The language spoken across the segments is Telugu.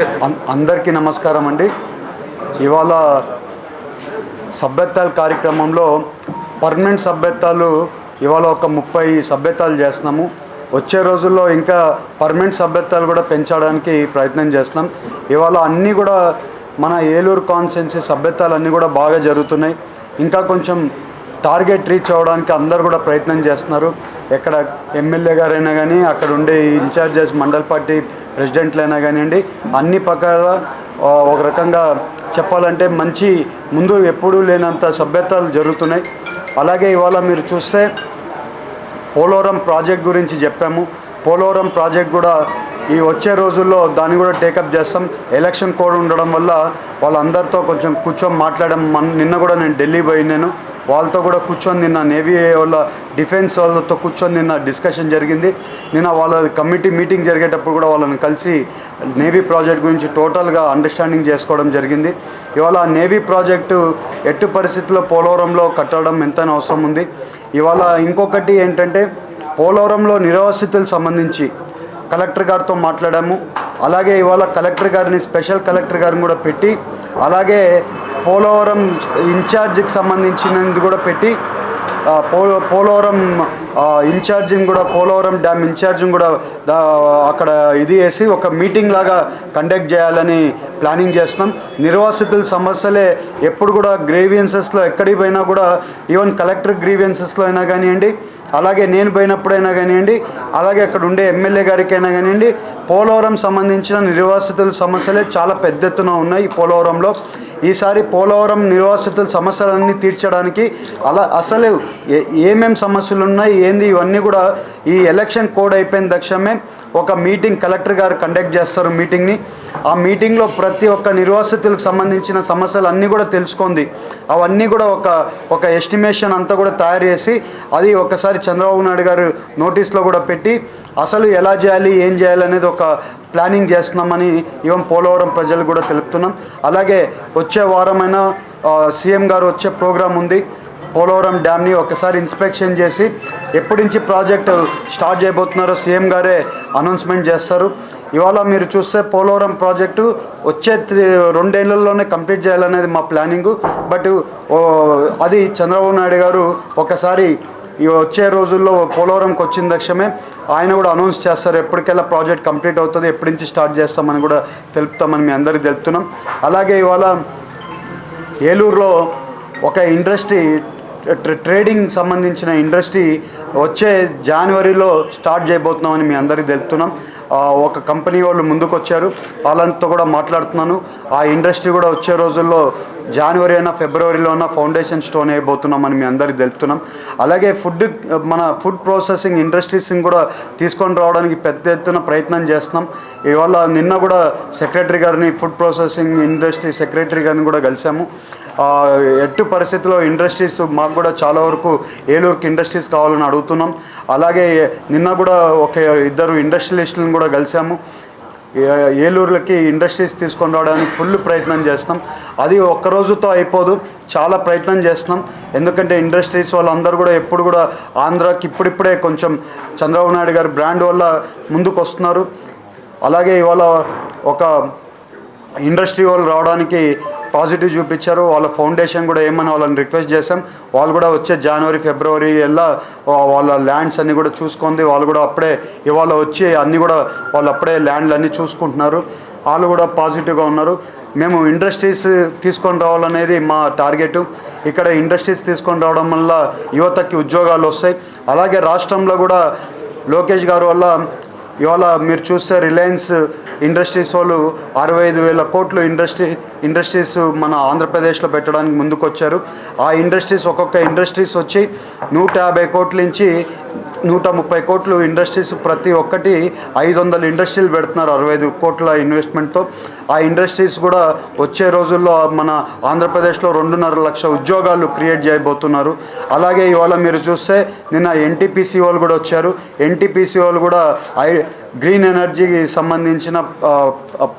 అం- అందరికీ నమస్కారం అండి. ఇవాళ సభ్యత్వాల కార్యక్రమంలో పర్మనెంట్ సభ్యత్వాలు ఇవాళ ఒక ముప్పై సభ్యత్వాలు చేస్తున్నాము. వచ్చే రోజుల్లో ఇంకా పర్మనెంట్ సభ్యత్వాలు కూడా పెంచడానికి ప్రయత్నం చేస్తున్నాం. ఇవాళ అన్నీ కూడా మన ఏలూరు కాన్స్టెన్సీ సభ్యత్వాలు అన్నీ కూడా బాగా జరుగుతున్నాయి. ఇంకా కొంచెం టార్గెట్ రీచ్ అవ్వడానికి అందరు కూడా ప్రయత్నం చేస్తున్నారు. ఎక్కడ ఎమ్మెల్యే గారైనా కానీ అక్కడ ఉండే ఇన్ఛార్జెస్ మండల్ పార్టీ ప్రెసిడెంట్లైనా కానివ్వండి అన్ని పక్కల ఒక రకంగా చెప్పాలంటే మంచి ముందు ఎప్పుడూ లేనంత సభ్యతలు జరుగుతున్నాయి. అలాగే ఇవాళ మీరు చూస్తే పోలవరం ప్రాజెక్ట్ గురించి చెప్పాము. పోలవరం ప్రాజెక్ట్ కూడా ఈ వచ్చే రోజుల్లో దాన్ని కూడా టేకప్ చేస్తాం. ఎలక్షన్ కోడ్ ఉండడం వల్ల వాళ్ళందరితో కొంచెం కూర్చొని మాట్లాడడం నిన్న కూడా నేను ఢిల్లీ పోయినాను వాళ్ళతో కూడా కూర్చొని నిన్న నేవీ వాళ్ళ డిఫెన్స్ వాళ్ళతో కూర్చొని నిన్న డిస్కషన్ జరిగింది. నిన్న వాళ్ళ కమిటీ మీటింగ్ జరిగేటప్పుడు కూడా వాళ్ళని కలిసి నేవీ ప్రాజెక్ట్ గురించి టోటల్గా అండర్స్టాండింగ్ చేసుకోవడం జరిగింది. ఇవాళ నేవీ ప్రాజెక్టు ఎట్టు పరిస్థితుల్లో పోలవరంలో కట్టడం ఎంత అవసరం ఉంది. ఇవాళ ఇంకొకటి ఏంటంటే పోలవరంలో నిర్వాసితులకు సంబంధించి కలెక్టర్ గారితో మాట్లాడాము. అలాగే ఇవాళ కలెక్టర్ గారిని స్పెషల్ కలెక్టర్ గారిని కూడా పెట్టి అలాగే పోలవరం ఇన్ఛార్జికి సంబంధించినది కూడా పెట్టి ఆ, పోల పోలవరం ఇన్ఛార్జింగ్ కూడా పోలవరం డ్యామ్ ఇన్ఛార్జింగ్ కూడా దా అక్కడ ఇది వేసి ఒక మీటింగ్ లాగా కండక్ట్ చేయాలని ప్లానింగ్ చేస్తున్నాం. నిర్వాసితుల సమస్యలే ఎప్పుడు కూడా గ్రీవియన్సెస్లో ఎక్కడికి పోయినా కూడా ఈవెన్ కలెక్టర్ గ్రీవియన్సెస్లో అయినా కానివ్వండి అలాగే నేను పోయినప్పుడైనా కానివ్వండి అలాగే అక్కడ ఉండే ఎమ్మెల్యే గారికైనా కానివ్వండి పోలవరం సంబంధించిన నిర్వాసితుల సమస్యలే చాలా పెద్ద ఎత్తున ఉన్నాయి ఈ పోలవరంలో. ఈసారి పోలవరం నిర్వాసితుల సమస్యలన్నీ తీర్చడానికి అలా అసలు ఏ- ఏమేం సమస్యలు ఉన్నాయి ఏంది ఇవన్నీ కూడా ఈ ఎలక్షన్ కోడ్ అయిపోయిన తక్షణమే ఒక మీటింగ్ కలెక్టర్ గారు కండక్ట్ చేస్తారు మీటింగ్ని. ఆ మీటింగ్లో ప్రతి ఒక్క నిర్వాసితులకు సంబంధించిన సమస్యలు అన్నీ కూడా తెలుసుకుంది. అవన్నీ కూడా ఒక ఒక ఎస్టిమేషన్ అంతా కూడా తయారు చేసి అది ఒకసారి చంద్రబాబు నాయుడు గారు నోటీస్లో కూడా పెట్టి అసలు ఎలా చేయాలి ఏం చేయాలి అనేది ఒక ప్లానింగ్ చేస్తున్నామని ఈవెన్ పోలవరం ప్రజలు కూడా తెలుపుతున్నాం. అలాగే వచ్చే వారమైన సీఎం గారు వచ్చే ప్రోగ్రాం ఉంది. పోలవరం డ్యామ్ని ఒకసారి ఇన్స్పెక్షన్ చేసి ఎప్పటి నుంచి ప్రాజెక్టు స్టార్ట్ చేయబోతున్నారో సీఎం గారే అనౌన్స్మెంట్ చేస్తారు. ఇవాళ మీరు చూస్తే పోలవరం ప్రాజెక్టు వచ్చే త్రీ రెండేళ్ళలోనే కంప్లీట్ చేయాలనేది మా ప్లానింగు బట్ అది చంద్రబాబు నాయుడు గారు ఒకసారి ఈ వచ్చే రోజుల్లో పోలవరంకి వచ్చిన దక్షమే ఆయన కూడా అనౌన్స్ చేస్తారు ఎప్పటికెల్లా ప్రాజెక్ట్ కంప్లీట్ అవుతుంది ఎప్పటి నుంచి స్టార్ట్ చేస్తామని కూడా తెలుపుతామని మీ అందరికీ తెలుపుతున్నాం. అలాగే ఇవాళ ఏలూరులో ఒక ఇండస్ట్రీ ట్రేడింగ్ సంబంధించిన ఇండస్ట్రీ వచ్చే జనవరిలో స్టార్ట్ చేయబోతున్నామని మీ అందరికీ తెలుపుతున్నాం. ఒక కంపెనీ వాళ్ళు ముందుకు వచ్చారు వాళ్ళంతా కూడా మాట్లాడుతున్నాను. ఆ ఇండస్ట్రీ కూడా వచ్చే రోజుల్లో జనవరి అయినా ఫిబ్రవరిలో ఉన్న ఫౌండేషన్ స్టోన్ అయిపోతున్నామని మీ అందరికీ తెలుపుతున్నాం. అలాగే ఫుడ్ మన ఫుడ్ ప్రాసెసింగ్ ఇండస్ట్రీస్ని కూడా తీసుకొని రావడానికి పెద్ద ఎత్తున ప్రయత్నం చేస్తున్నాం. ఇవాళ నిన్న కూడా సెక్రటరీ గారిని ఫుడ్ ప్రాసెసింగ్ ఇండస్ట్రీ సెక్రటరీ గారిని కూడా కలిసాము. ఎట్టు పరిస్థితిలో ఇండస్ట్రీస్ మాకు కూడా చాలా వరకు ఏలూరుకి ఇండస్ట్రీస్ కావాలని అడుగుతున్నాం. అలాగే నిన్న కూడా ఒక ఇద్దరు ఇండస్ట్రియలిస్టులను కూడా కలిసాము. ఏలూరులకి ఇండస్ట్రీస్ తీసుకొని రావడానికి ఫుల్ ప్రయత్నం చేస్తాం. అది ఒక్క రోజుతో అయిపోదు. చాలా ప్రయత్నం చేస్తున్నాం. ఎందుకంటే ఇండస్ట్రీస్ వాళ్ళందరూ కూడా ఎప్పుడు కూడా ఆంధ్రాకి ఇప్పుడిప్పుడే కొంచెం చంద్రబాబు నాయుడు గారి బ్రాండ్ వల్ల ముందుకు వస్తున్నారు అలాగే ఇవాళ ఒక ఇండస్ట్రీ వాళ్ళు రావడానికి పాజిటివ్ చూపించారు. వాళ్ళ ఫౌండేషన్ కూడా ఏమని వాళ్ళని రిక్వెస్ట్ చేసాం వాళ్ళు కూడా వచ్చే జనవరి ఫిబ్రవరి ఎలా వాళ్ళ ల్యాండ్స్ అన్నీ కూడా చూసుకుంది. వాళ్ళు కూడా అప్పుడే ఇవాళ వచ్చి అన్నీ కూడా వాళ్ళు అప్పుడే ల్యాండ్లు అన్నీ చూసుకుంటున్నారు. వాళ్ళు కూడా పాజిటివ్గా ఉన్నారు. మేము ఇండస్ట్రీస్ తీసుకొని రావాలనేది మా టార్గెట్ ఇక్కడ ఇండస్ట్రీస్ తీసుకొని రావడం వల్ల యువతకి ఉద్యోగాలు వస్తాయి. అలాగే రాష్ట్రంలో కూడా లోకేష్ గారు వల్ల ఇవాళ మీరు చూస్తే రిలయన్స్ ఇండస్ట్రీస్ వాళ్ళు అరవై ఐదు వేల కోట్లు ఇండస్ట్రీ ఇండస్ట్రీస్ మన ఆంధ్రప్రదేశ్లో పెట్టడానికి ముందుకొచ్చారు. ఆ ఇండస్ట్రీస్ ఒక్కొక్క ఇండస్ట్రీస్ వచ్చి నూట యాభై కోట్ల నుంచి నూట ముప్పై కోట్లు ఇండస్ట్రీస్ ప్రతి ఒక్కటి ఐదు వందల ఇండస్ట్రీలు పెడుతున్నారు అరవై ఐదు కోట్ల ఇన్వెస్ట్మెంట్తో. ఆ ఇండస్ట్రీస్ కూడా వచ్చే రోజుల్లో మన ఆంధ్రప్రదేశ్లో రెండున్నర లక్ష ఉద్యోగాలు క్రియేట్ చేయబోతున్నారు. అలాగే ఇవాళ మీరు చూస్తే నిన్న ఎన్టీపీసీ వాళ్ళు కూడా వచ్చారు. ఎన్టీపీసీ వాళ్ళు కూడా ఐ గ్రీన్ ఎనర్జీకి సంబంధించిన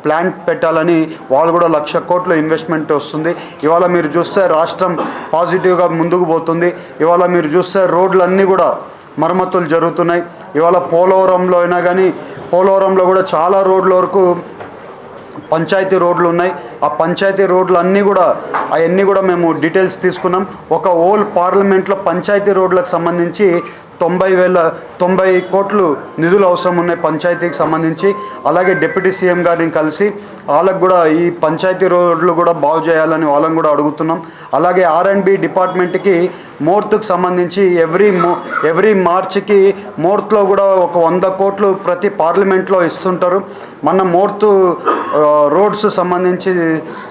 ప్లాంట్ పెట్టాలని వాళ్ళు కూడా లక్ష కోట్ల ఇన్వెస్ట్మెంట్ వస్తుంది. ఇవాళ మీరు చూస్తే రాష్ట్రం పాజిటివ్గా ముందుకు పోతుంది. ఇవాళ మీరు చూస్తే రోడ్లన్నీ కూడా మరమ్మతులు జరుగుతున్నాయి. ఇవాళ పోలవరంలో అయినా కానీ పోలవరంలో కూడా చాలా రోడ్ల వరకు పంచాయతీ రోడ్లు ఉన్నాయి. ఆ పంచాయతీ రోడ్లు అన్నీ కూడా అవన్నీ కూడా మేము డీటెయిల్స్ తీసుకున్నాం. ఒక ఓల్డ్ పార్లమెంట్లో పంచాయతీ రోడ్లకు సంబంధించి తొంభై వేల తొంభై కోట్లు నిధులు అవసరం ఉన్నాయి పంచాయతీకి సంబంధించి. అలాగే డిప్యూటీ సీఎం గారిని కలిసి వాళ్ళకు కూడా ఈ పంచాయతీ రోడ్లు కూడా బాగు చేయాలని వాళ్ళని కూడా అడుగుతున్నాం. అలాగే ఆర్ అండ్ బి డిపార్ట్మెంట్కి మోర్త్కి సంబంధించి ఎవ్రీ మో ఎవ్రీ మార్చ్కి మోర్త్లో కూడా ఒక వంద కోట్లు ప్రతి పార్లమెంట్లో ఇస్తుంటారు. మన మోర్తు రోడ్స్ సంబంధించి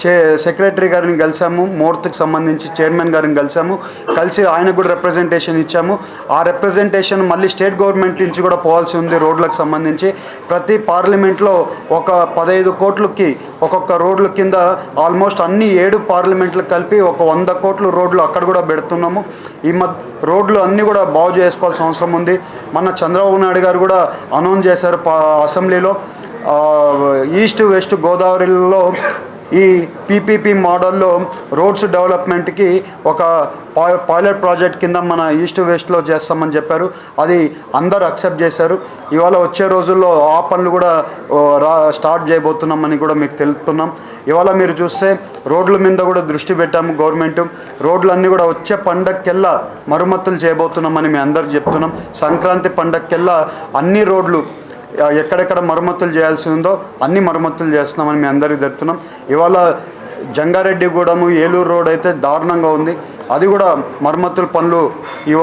చే సెక్రటరీ గారిని కలిసాము మోర్త్కి సంబంధించి చైర్మన్ గారిని కలిసాము. కలిసి ఆయనకు కూడా రిప్రజెంటేషన్ ఇచ్చాము. ఆ రిప్రజెంటేషన్ మళ్ళీ స్టేట్ గవర్నమెంట్ నుంచి కూడా పోవాల్సి ఉంది రోడ్లకు సంబంధించి. ప్రతి పార్లమెంట్లో ఒక పదహైదు కోట్లకి ఒక్కొక్క రోడ్ల కింద ఆల్మోస్ట్ అన్ని ఏడు పార్లమెంట్లు కలిపి ఒక వంద కోట్లు రోడ్లు అక్కడ కూడా పెడుతున్నాము. ఈ మధ్య రోడ్లు అన్నీ కూడా బాగు చేసుకోవాల్సిన అవసరం ఉంది. మన చంద్రబాబు నాయుడు గారు కూడా అనౌన్స్ చేశారు పా అసెంబ్లీలో. ఈస్ట్ వెస్ట్ గోదావరిలో ఈ పీపీపీ మోడల్లో రోడ్స్ డెవలప్మెంట్కి ఒక పైలట్ ప్రాజెక్ట్ కింద మన ఈస్ట్ వెస్ట్లో చేస్తామని చెప్పారు. అది అందరు అక్సెప్ట్ చేశారు. ఇవాళ వచ్చే రోజుల్లో ఆ పనులు కూడా రా స్టార్ట్ చేయబోతున్నామని కూడా మీకు తెలుపుతున్నాం. ఇవాళ మీరు చూస్తే రోడ్ల మీద కూడా దృష్టి పెట్టాము గవర్నమెంట్. రోడ్లన్నీ కూడా వచ్చే పండగకెల్లా మరమ్మతులు చేయబోతున్నామని మేము అందరికి చెప్తున్నాం. సంక్రాంతి పండగకెల్లా అన్ని రోడ్లు ఎక్కడెక్కడ మరమ్మతులు చేయాల్సి ఉందో అన్ని మరమ్మతులు చేస్తున్నామని మీ అందరికీ చెప్తున్నాం. ఇవాళ జంగారెడ్డిగూడము ఏలూరు రోడ్ అయితే దారుణంగా ఉంది. అది కూడా మరమ్మతుల పనులు ఇవ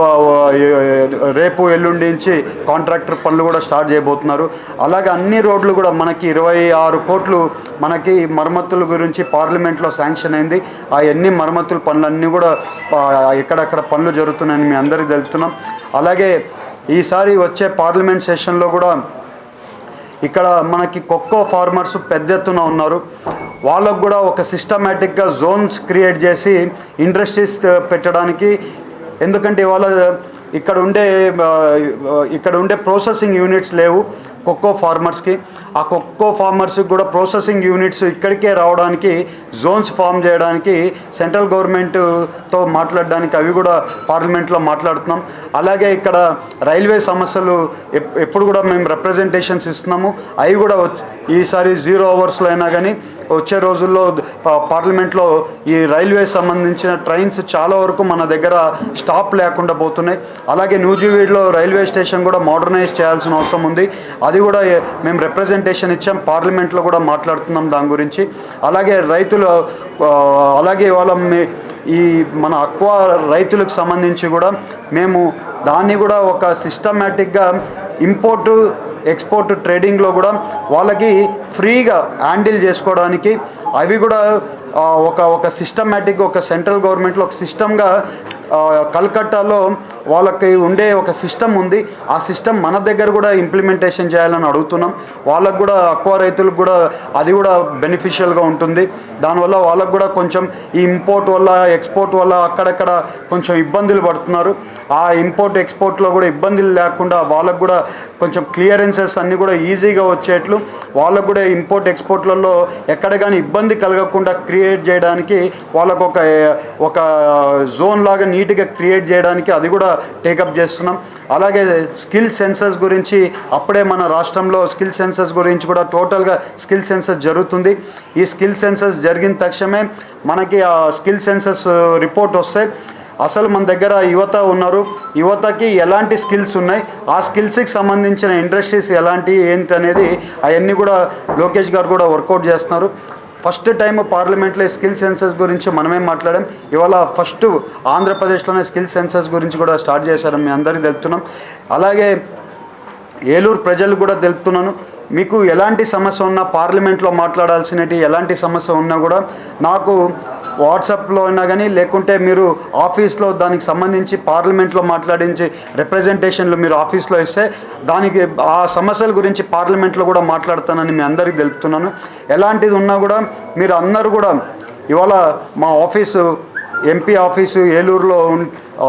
రేపు ఎల్లుండి నుంచి కాంట్రాక్టర్ పనులు కూడా స్టార్ట్ చేయబోతున్నారు. అలాగే అన్ని రోడ్లు కూడా మనకి ఇరవై ఆరు కోట్లు మనకి మరమ్మతుల గురించి పార్లమెంట్లో శాంక్షన్ అయింది. ఆ అన్ని మరమ్మతుల పనులన్నీ కూడా ఎక్కడెక్కడ పనులు జరుగుతున్నాయని మీ అందరికీ తెలుపుతున్నాం. అలాగే ఈసారి వచ్చే పార్లమెంట్ సెషన్లో కూడా ఇక్కడ మనకి కొక్కో ఫార్మర్స్ పెద్ద ఎత్తున ఉన్నారు. వాళ్ళకు కూడా ఒక సిస్టమేటిక్గా జోన్స్ క్రియేట్ చేసి ఇండస్ట్రీస్ పెట్టడానికి. ఎందుకంటే ఇవాళ ఇక్కడ ఉండే ఇక్కడ ఉండే ప్రాసెసింగ్ యూనిట్స్ లేవు. కొక్కో ఫార్మర్స్కి ఆ కొక్కో ఫార్మర్స్కి కూడా ప్రాసెసింగ్ యూనిట్స్ ఇక్కడికే రావడానికి జోన్స్ ఫామ్ చేయడానికి సెంట్రల్ గవర్నమెంట్తో మాట్లాడడానికి అవి కూడా పార్లమెంట్లో మాట్లాడుతున్నాం. అలాగే ఇక్కడ రైల్వే సమస్యలు ఎప్- ఎప్పుడు కూడా మేము రిప్రజెంటేషన్స్ ఇస్తున్నాము. అవి కూడా ఈసారి జీరో అవర్స్లో అయినా కానీ వచ్చే రోజుల్లో పార్లమెంట్లో ఈ రైల్వే సంబంధించిన ట్రైన్స్ చాలా వరకు మన దగ్గర స్టాప్ లేకుండా పోతున్నాయి. అలాగే న్యూజివీడ్లో రైల్వే స్టేషన్ కూడా మోడర్నైజ్ చేయాల్సిన అవసరం ఉంది. అది కూడా మేము రిప్రజెంటేషన్ ఇచ్చాం. పార్లమెంట్లో కూడా మాట్లాడుతున్నాం దాని గురించి. అలాగే రైతులు అలాగే ఇవాళ ఈ మన అక్వా రైతులకు సంబంధించి కూడా మేము దాన్ని కూడా ఒక సిస్టమేటిక్గా ఇంపోర్టు ఎక్స్పోర్ట్ ట్రేడింగ్లో కూడా వాళ్ళకి ఫ్రీగా హ్యాండిల్ చేసుకోవడానికి అవి కూడా ఒక ఒక సిస్టమేటిక్ ఒక సెంట్రల్ గవర్నమెంట్లో ఒక సిస్టమ్గా కల్కట్టాలో వాళ్ళకి ఉండే ఒక సిస్టమ్ ఉంది. ఆ సిస్టమ్ మన దగ్గర కూడా ఇంప్లిమెంటేషన్ చేయాలని అడుగుతున్నాం. వాళ్ళకు కూడా అక్వా రైతులకు కూడా అది కూడా బెనిఫిషియల్గా ఉంటుంది. దానివల్ల వాళ్ళకు కూడా కొంచెం ఈ ఇంపోర్ట్ వల్ల ఎక్స్పోర్ట్ వల్ల అక్కడక్కడ కొంచెం ఇబ్బందులు పడుతున్నారు. ఆ ఇంపోర్ట్ ఎక్స్పోర్ట్లో కూడా ఇబ్బందులు లేకుండా వాళ్ళకు కూడా కొంచెం క్లియరెన్సెస్ అన్నీ కూడా ఈజీగా వచ్చేట్లు. వాళ్ళకు కూడా ఇంపోర్ట్ ఎక్స్పోర్ట్లలో ఎక్కడ కానీ ఇబ్బంది కలగకుండా క్రియేట్ చేయడానికి వాళ్ళకు ఒక ఒక జోన్ లాగా నీట్గా క్రియేట్ చేయడానికి అది కూడా టేకప్ చేస్తున్నాం. అలాగే స్కిల్ సెన్సస్ గురించి అప్పుడే మన రాష్ట్రంలో స్కిల్ సెన్సస్ గురించి కూడా టోటల్గా స్కిల్ సెన్సస్ జరుగుతుంది. ఈ స్కిల్ సెన్సస్ జరిగిన తక్షణమే మనకి ఆ స్కిల్ సెన్సస్ రిపోర్ట్ వస్తే అసలు మన దగ్గర యువత ఉన్నారు. యువతకి ఎలాంటి స్కిల్స్ ఉన్నాయి? ఆ స్కిల్స్కి సంబంధించిన ఇండస్ట్రీస్ ఎలాంటి ఏంటి అనేది అవన్నీ కూడా లోకేష్ గారు కూడా వర్కౌట్ చేస్తున్నారు. ఫస్ట్ టైం పార్లమెంట్లో స్కిల్ సెన్సస్ గురించి మనమే మాట్లాడాం. ఇవాళ ఫస్ట్ ఆంధ్రప్రదేశ్లోనే స్కిల్ సెన్సస్ గురించి కూడా స్టార్ట్ చేశారు మీ అందరికీ తెలుపుతున్నాం. అలాగే ఏలూరు ప్రజలు కూడా తెలుపుతున్నాను. మీకు ఎలాంటి సమస్య ఉన్నా పార్లమెంట్లో మాట్లాడాల్సినవి ఎలాంటి సమస్య ఉన్నా కూడా నాకు వాట్సాప్లో అయినా కానీ లేకుంటే మీరు ఆఫీస్లో దానికి సంబంధించి పార్లమెంట్లో మాట్లాడించి రిప్రజెంటేషన్లు మీరు ఆఫీస్లో ఇస్తే దానికి ఆ సమస్యల గురించి పార్లమెంట్లో కూడా మాట్లాడతానని మీ అందరికీ తెలుపుతున్నాను. ఎలాంటిది ఉన్నా కూడా మీరు అందరూ కూడా ఇవాళ మా ఆఫీసు ఎంపీ ఆఫీసు ఏలూరులో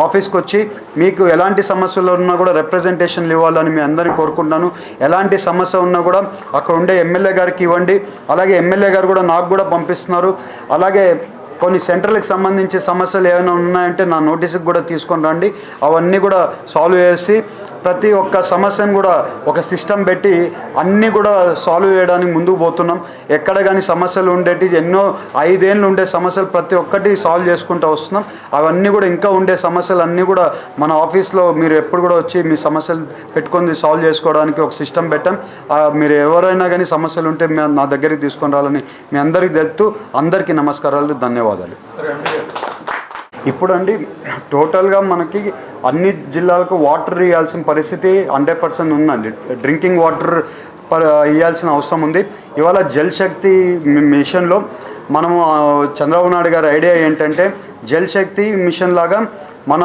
ఆఫీస్కి వచ్చి మీకు ఎలాంటి సమస్యలు ఉన్నా కూడా రిప్రజెంటేషన్లు ఇవ్వాలని మీ అందరినీ కోరుకుంటున్నాను. ఎలాంటి సమస్య ఉన్నా కూడా అక్కడ ఉండే ఎమ్మెల్యే గారికి ఇవ్వండి. అలాగే ఎమ్మెల్యే గారు కూడా నాకు కూడా పంపిస్తున్నారు. అలాగే కొన్ని సెంట్రల్కి సంబంధించి సమస్యలు ఏమైనా ఉన్నాయంటే నా నోటీస్కి కూడా తీసుకొని రండి. అవన్నీ కూడా సాల్వ్ చేసి ప్రతి ఒక్క సమస్యను కూడా ఒక సిస్టమ్ పెట్టి అన్నీ కూడా సాల్వ్ చేయడానికి ముందుకు పోతున్నాం. ఎక్కడ కానీ సమస్యలు ఉండేటి ఎన్నో ఐదేళ్ళు ఉండే సమస్యలు ప్రతి ఒక్కటి సాల్వ్ చేసుకుంటూ వస్తున్నాం. అవన్నీ కూడా ఇంకా ఉండే సమస్యలు అన్నీ కూడా మన ఆఫీస్లో మీరు ఎప్పుడు కూడా వచ్చి మీ సమస్యలు పెట్టుకొని సాల్వ్ చేసుకోవడానికి ఒక సిస్టమ్ పెట్టాం. మీరు ఎవరైనా కానీ సమస్యలు ఉంటే నా దగ్గరికి తీసుకొని రావాలని మీ అందరికీ తెలుపుతూ అందరికీ నమస్కారాలు ధన్యవాదాలు. ఇప్పుడు అండి టోటల్గా మనకి అన్ని జిల్లాలకు వాటర్ ఇవ్వాల్సిన పరిస్థితి హండ్రెడ్ పర్సెంట్ ఉందండి. డ్రింకింగ్ వాటర్ ప ఇవ్వాల్సిన అవసరం ఉంది. ఇవాళ జల్ శక్తి మిషన్లో మనము చంద్రబాబు నాయుడు గారి ఐడియా ఏంటంటే జల్ శక్తి మిషన్ లాగా మన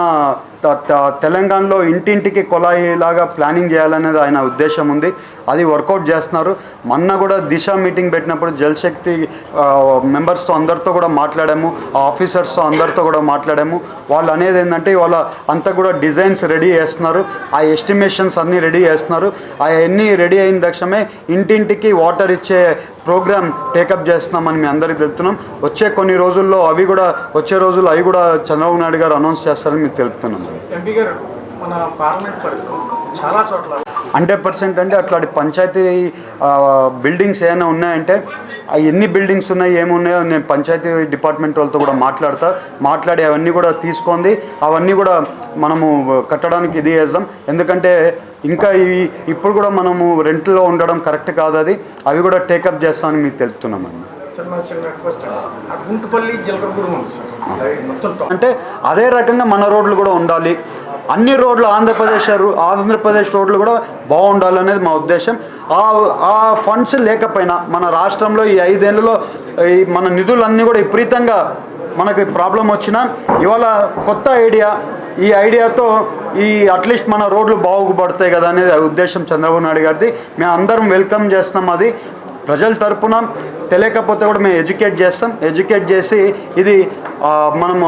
త- త- తెలంగాణలో ఇంటింటికి కొలాయి లాగా ప్లానింగ్ చేయాలనేది ఆయన ఉద్దేశం ఉంది. అది వర్కౌట్ చేస్తున్నారు. మొన్న కూడా దిశ మీటింగ్ పెట్టినప్పుడు జలశక్తి మెంబర్స్తో అందరితో కూడా మాట్లాడాము. ఆ ఆఫీసర్స్తో అందరితో కూడా మాట్లాడాము. వాళ్ళు అనేది ఏంటంటే వాళ్ళ అంతా కూడా డిజైన్స్ రెడీ చేస్తున్నారు. ఆ ఎస్టిమేషన్స్ అన్నీ రెడీ చేస్తున్నారు. అవన్నీ రెడీ అయిన తక్షణమే ఇంటింటికి వాటర్ ఇచ్చే ప్రోగ్రామ్ టేకప్ చేస్తున్నామని మీ అందరికీ తెలుపుతున్నాం. వచ్చే కొన్ని రోజుల్లో అవి కూడా వచ్చే రోజుల్లో అవి కూడా చంద్రబాబు నాయుడు గారు అనౌన్స్ చేస్తారని మీకు తెలుపుతున్నాం. ఎంపీ గారు మన పార్లమెంట్ పరిధిలో చాలా చోట్ల హండ్రెడ్ పర్సెంట్ అంటే అట్లాంటి పంచాయతీ బిల్డింగ్స్ ఏమైనా ఉన్నాయంటే ఎన్ని బిల్డింగ్స్ ఉన్నాయి ఏమున్నాయో నేను పంచాయతీ డిపార్ట్మెంట్ వాళ్ళతో కూడా మాట్లాడతా. మాట్లాడి అవన్నీ కూడా తీసుకుంది అవన్నీ కూడా మనము కట్టడానికి ఇది చేద్దాం. ఎందుకంటే ఇంకా ఇవి ఇప్పుడు కూడా మనము రెంట్లో ఉండడం కరెక్ట్ కాదు అది. అవి కూడా టేకప్ చేస్తామని మీకు తెలుపుతున్నామండి. అంటే అదే రకంగా మన రోడ్లు కూడా ఉండాలి. అన్ని రోడ్లు ఆంధ్రప్రదేశ్ ఆంధ్రప్రదేశ్ రోడ్లు కూడా బాగుండాలనేది మా ఉద్దేశం. ఆ ఆ ఫండ్స్ లేకపోయినా మన రాష్ట్రంలో ఈ ఐదేళ్ళలో ఈ మన నిధులన్నీ కూడా విపరీతంగా మనకి ప్రాబ్లం వచ్చినా ఇవాళ కొత్త ఐడియా ఈ ఐడియాతో ఈ అట్లీస్ట్ మన రోడ్లు బాగుపడతాయి కదా అనేది ఉద్దేశం చంద్రబాబు నాయుడు గారిది. మేము అందరం వెల్కమ్ చేస్తున్నాం అది. ప్రజల తరపున తెలియకపోతే కూడా మేము ఎడ్యుకేట్ చేస్తాం. ఎడ్యుకేట్ చేసి ఇది మనము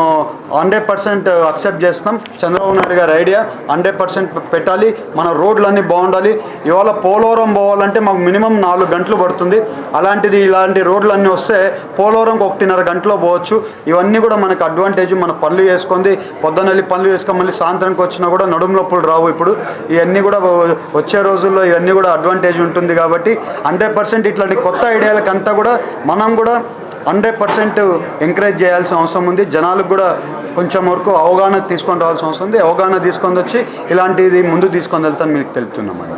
హండ్రెడ్ పర్సెంట్ అక్సెప్ట్ చేస్తాం చంద్రబాబు నాయుడు గారి ఐడియా హండ్రెడ్ పర్సెంట్ పెట్టాలి. మన రోడ్లన్నీ బాగుండాలి. ఇవాళ పోలవరం పోవాలంటే మాకు మినిమం నాలుగు గంటలు పడుతుంది. అలాంటిది ఇలాంటి రోడ్లన్నీ వస్తే పోలవరంకి ఒకటిన్నర గంటలో పోవచ్చు. ఇవన్నీ కూడా మనకు అడ్వాంటేజ్ మన పనులు చేసుకుంది పొద్దున్న వెళ్ళి పనులు చేసుకొని మళ్ళీ సాయంత్రానికి వచ్చినా కూడా నడుము నొప్పులు రావు ఇప్పుడు. ఇవన్నీ కూడా వచ్చే రోజుల్లో ఇవన్నీ కూడా అడ్వాంటేజ్ ఉంటుంది కాబట్టి హండ్రెడ్ పర్సెంట్ ఇట్లాంటి కొత్త ఐడియాలకంతా కూడా మనం కూడా హండ్రెడ్ పర్సెంట్ ఎంకరేజ్ చేయాల్సిన అవసరం ఉంది. జనాలకు కూడా కొంచెం వరకు అవగాహన తీసుకొని రావాల్సిన అవసరం ఉంది. అవగాహన తీసుకొని వచ్చి ఇలాంటిది ముందు తీసుకొని వెళ్తాను మీకు తెలుపుతున్నామండి.